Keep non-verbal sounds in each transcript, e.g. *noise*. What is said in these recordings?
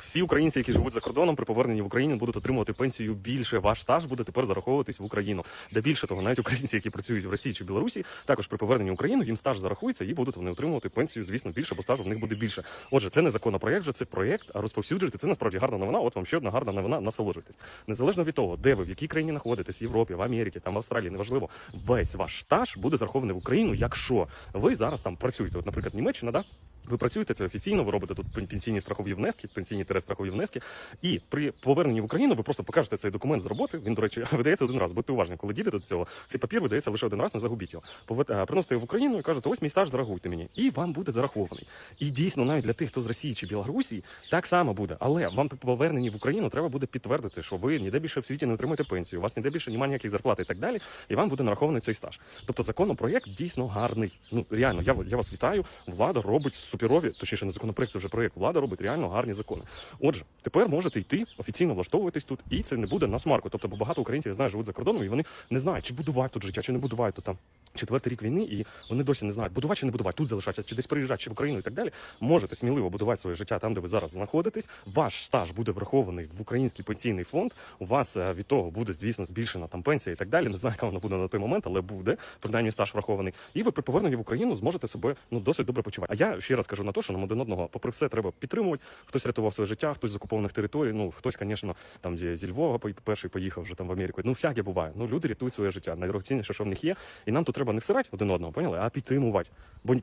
всі українці, які живуть за кордоном, при поверненні в Україну будуть отримувати пенсію більше. Ваш стаж буде тепер зараховуватись в Україну. Де більше того, навіть українці, які працюють в Росії чи Білорусі, також при поверненні в Україну їм стаж зарахується і будуть вони отримувати пенсію, звісно, більше, бо стажу в них буде більше. Отже, це не законопроект, же це проєкт, а розповсюджуйте. Це насправді гарна новина. От вам ще одна гарна новина. Насолоджуйтесь. Незалежно від того, де ви в якій країні знаходитесь, в Європі, в Америці, там в Австралії, неважливо, весь ваш стаж буде зарахований в Україну, якщо ви зараз там працюєте. От, наприклад, Німеччина, да? Ви працюєте це офіційно, ви робите тут пенсійні страхові внески, пенсійні тере страхові внески. І при поверненні в Україну ви просто покажете цей документ з роботи. Він, до речі, *laughs* видається один раз. Будьте уважні, коли дійдете до цього, цей папір видається лише один раз, не загубіть його. Е, Приносите його в Україну і кажете, ось мій стаж зарахуйте мені. І вам буде зарахований. І дійсно, навіть для тих, хто з Росії чи Білорусі, так само буде. Але вам при поверненні в Україну треба буде підтвердити, що ви ніде більше в світі не отримуєте пенсію, у вас ніде більше немає ніяких зарплат і так далі. І вам буде нарахований цей стаж. Тобто законопроект дійсно гарний. Ну реально, я, я вас вітаю. Влада робить суперові, точніше, не законопроект, це вже проєкт. Влада робить реально гарні закони. Отже, тепер можете йти офіційно влаштовуватись тут, і це не буде на смарку. Тобто, бо багато українців я знаю, живуть за кордоном, і вони не знають, чи будувати тут життя, чи не будувати тут там. Четвертий рік війни, і вони досі не знають, будувати чи не будувати, тут залишатися, чи десь приїжджати, чи в Україну і так далі. Можете сміливо будувати своє життя там, де ви зараз знаходитесь. Ваш стаж буде врахований в український пенсійний фонд. У вас е, від того буде, звісно, збільшена там пенсія і так далі. Не знаю, яка вона буде на той момент, але буде принаймні стаж врахований. І ви при поверненні в Україну зможете себе ну досить добре почувати. А я ще раз кажу на те, що нам один одного, попри все, треба підтримувати. Хтось рятував своє життя, хтось з окупованих територій. Ну хтось, звісно, там зі, Львова перший поїхав вже там в Америку. Ну всяке буває. Ну люди рятують своє життя. Найдорогоцінніше, що в них є. І нам тут треба не всирати один одного, поняли, а підтримувати. Бо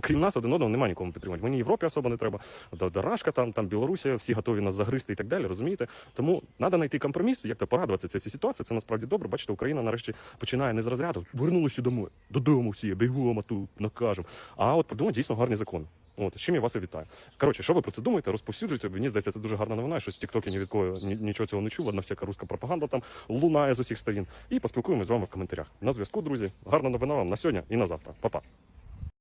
крім нас один одного немає нікому підтримувати. Мені Європі особо не треба. Дарашка там, там Білорусія, всі готові нас загризти і так далі. Розумієте? Тому треба знайти компроміс, як то порадуватися цій ситуації. Це насправді добре. Бачите, Україна нарешті починає не з розряду. Вернулися домой, додому всі, бігом, а тут накажемо. А от придумати дійсно гарний закон. От з чим я вас і вітаю. Коротше, що ви про це думаєте? Розповсюджуйте. Мені здається, це дуже гарна новина. Щось тіктоки ні від кого нічого цього не чув. Одна всяка руська пропаганда там лунає з усіх сторін. І поспілкуємося з вами в коментарях. На зв'язку, друзі. Гарна новина вам на сьогодні і на завтра. Па-па.